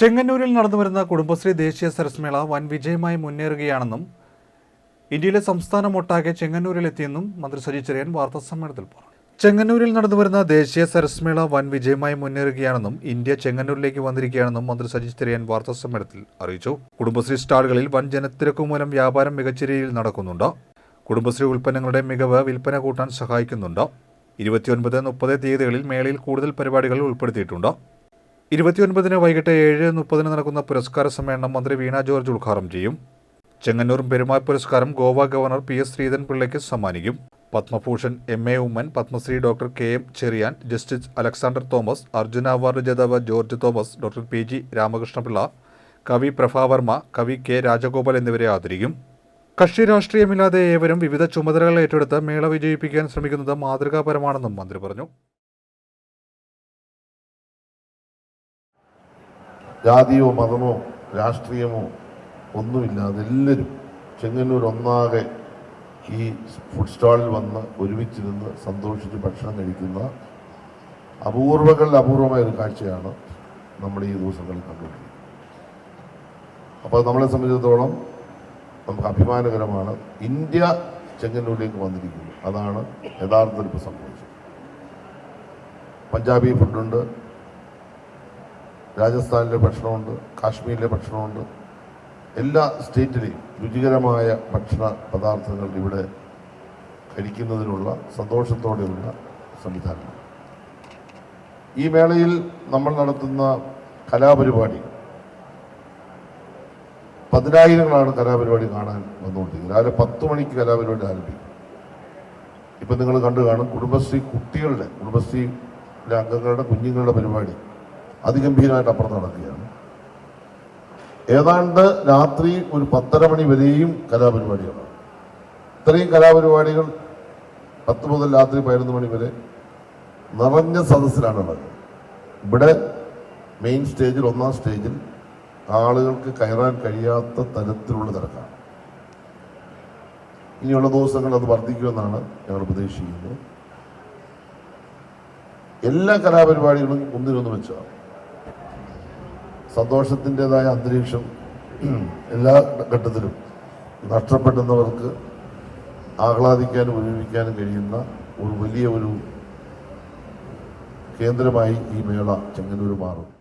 ചെങ്ങന്നൂരിൽ നടന്നുവരുന്ന കുടുംബശ്രീ ദേശീയ സരസ്മേള വൻ വിജയമായി മുന്നേറുകയാണെന്നും ഇന്ത്യയിലെ സംസ്ഥാനമൊട്ടാകെ ചെങ്ങന്നൂരിലെത്തിയെന്നും മന്ത്രി സജി ചെറിയൻ വാർത്താസമ്മേളനത്തിൽ പറഞ്ഞു. ചെങ്ങന്നൂരിൽ നടന്നുവരുന്ന ദേശീയ സരസ്മേള വൻ വിജയമായി മുന്നേറുകയാണെന്നും ഇന്ത്യ ചെങ്ങന്നൂരിലേക്ക് വന്നിരിക്കുകയാണെന്നും മന്ത്രി സജി ചെറിയൻ വാർത്താസമ്മേളനത്തിൽ അറിയിച്ചു. കുടുംബശ്രീ സ്റ്റാളുകളിൽ വൻ ജനത്തിരക്കു മൂലം വ്യാപാരം മികച്ച രീതിയിൽ നടക്കുന്നുണ്ട്. കുടുംബശ്രീ ഉൽപ്പന്നങ്ങളുടെ മികവ് വിൽപ്പന കൂട്ടാൻ സഹായിക്കുന്നുണ്ട്. ഇരുപത്തിയൊൻപത് മുപ്പത് തീയതികളിൽ മേളയിൽ കൂടുതൽ പരിപാടികൾ ഉൾപ്പെടുത്തിയിട്ടുണ്ട്. ഇരുപത്തിയൊൻപതിന് വൈകിട്ട് ഏഴ് മുപ്പതിന് നടക്കുന്ന പുരസ്കാര സമ്മേളനം മന്ത്രി വീണ ജോർജ് ഉദ്ഘാടനം ചെയ്യും. ചെങ്ങന്നൂർ പെരുമാൾ പുരസ്കാരം ഗോവ ഗവർണർ പി എസ് ശ്രീധരൻപിള്ളയ്ക്ക് സമ്മാനിക്കും. Padma Bhushan M A Oommen Padma Shri doctor K M Cherian justice Alexander Thomas Arjuna award ജേതാവ് George Thomas doctor P G Ramakrishna Pillai കവി പ്രഭാവർമ്മ കവി കെ രാജഗോപാൽ എന്നിവരെ ആദരിക്കും. കക്ഷി രാഷ്ട്രീയമില്ലാതെ ഏവരും വിവിധ ചുമതലകൾ ഏറ്റെടുത്ത് മേള വിജയിപ്പിക്കാൻ ശ്രമിക്കുന്നത് മാതൃകാപരമാണെന്നും മന്ത്രി പറഞ്ഞു. ജാതിയോ മതമോ രാഷ്ട്രീയമോ ഒന്നുമില്ലാതെ എല്ലാവരും ചെങ്ങന്നൂർ ഒന്നാകെ ഈ ഫുഡ് സ്റ്റാളിൽ വന്ന് ഒരുമിച്ചിരുന്ന് സന്തോഷിച്ച് ഭക്ഷണം കഴിക്കുന്ന അപൂർവങ്ങളിൽ അപൂർവമായ ഒരു കാഴ്ചയാണ് നമ്മൾ ഈ ദിവസങ്ങളിൽ കണ്ടുകൊണ്ടിരിക്കുന്നത്. അപ്പോൾ നമ്മളെ സംബന്ധിച്ചിടത്തോളം നമുക്ക് അഭിമാനകരമാണ് ഇന്ത്യ ചെങ്ങന്നൂരിലേക്ക് വന്നിരിക്കുന്നു. അതാണ് യഥാർത്ഥത്തിൽ ഇപ്പോൾ സംഭവിച്ചത് പഞ്ചാബി ഫുഡുണ്ട് രാജസ്ഥാനിലെ ഭക്ഷണമുണ്ട് കാശ്മീരിലെ ഭക്ഷണമുണ്ട്. എല്ലാ സ്റ്റേറ്റിലെയും രുചികരമായ ഭക്ഷണ പദാർത്ഥങ്ങൾ ഇവിടെ കഴിക്കുന്നതിനുള്ള സന്തോഷത്തോടെയുള്ള സംവിധാനം. ഈ മേളയിൽ നമ്മൾ നടത്തുന്ന കലാപരിപാടി പതിനായിരങ്ങളാണ് കലാപരിപാടി കാണാൻ വന്നുകൊണ്ടിരിക്കുന്നത്. രാവിലെ പത്ത് മണിക്ക് കലാപരിപാടി ആരംഭിക്കും. ഇപ്പം നിങ്ങൾ കണ്ടു കാണും കുടുംബശ്രീ കുട്ടികളുടെ കുടുംബശ്രീയിലെ അംഗങ്ങളുടെ കുഞ്ഞുങ്ങളുടെ പരിപാടി. അതിഗംഭീരമായിട്ട് അപ്പുറത്ത് നടക്കുകയാണ്. ഏതാണ്ട് രാത്രി ഒരു പത്തര മണി വരെയും കലാപരിപാടികളാണ്. ഇത്രയും കലാപരിപാടികൾ പത്ത് മുതൽ രാത്രി പതിനൊന്ന് മണി വരെ നിറഞ്ഞ സദസ്സിലാണ് ഉള്ളത് ഇവിടെ മെയിൻ സ്റ്റേജിൽ ഒന്നാം സ്റ്റേജിൽ ആളുകൾക്ക് കയറാൻ കഴിയാത്ത തരത്തിലുള്ള തിരക്കാണ്. ഇനിയുള്ള ദിവസങ്ങൾ അത് വർദ്ധിക്കുമെന്നാണ് ഞങ്ങൾ പ്രതീക്ഷിക്കുന്നത്. എല്ലാ കലാപരിപാടികളും ഒന്നിനൊന്ന് വെച്ചാണ്. സന്തോഷത്തിന്റെതായ അന്തരീക്ഷം എല്ലാ ഘട്ടത്തിലും നഷ്ടപ്പെടുന്നവർക്ക് ആഹ്ലാദിക്കാനും ഒരുമിക്കാനും കഴിയുന്ന ഒരു വലിയ ഒരു കേന്ദ്രമായി ഈ മേള ചെങ്ങന്നൂർ മാറും.